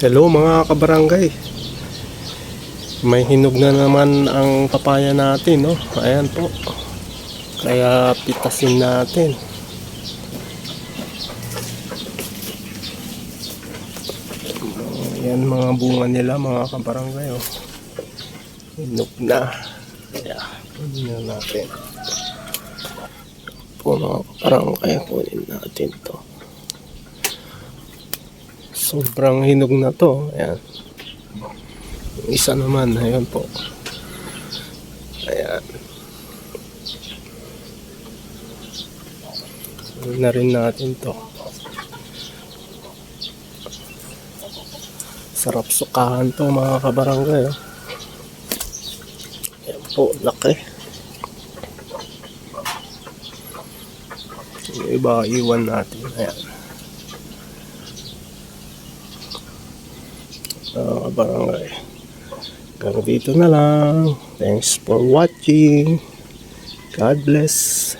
Hello mga kabarangay. May hinog na naman ang papaya natin, no? Ayan po. Kaya pitasin natin. Ayan mga bunga nila mga kabarangay, oh. Hinog na. Kaya, kunin na natin. Po mga kabarangay, kunin natin to. Sobrang hinog na to. Ayan. Isa naman, ayun po. Ayan. Sunod na rin natin to. Sarap sukahan to mga kabarangay. Oh. Ayan po, laki. Iba, iwan natin. Ayan. Mga kabarangay. Hanggang dito na lang. Thanks for watching. God bless.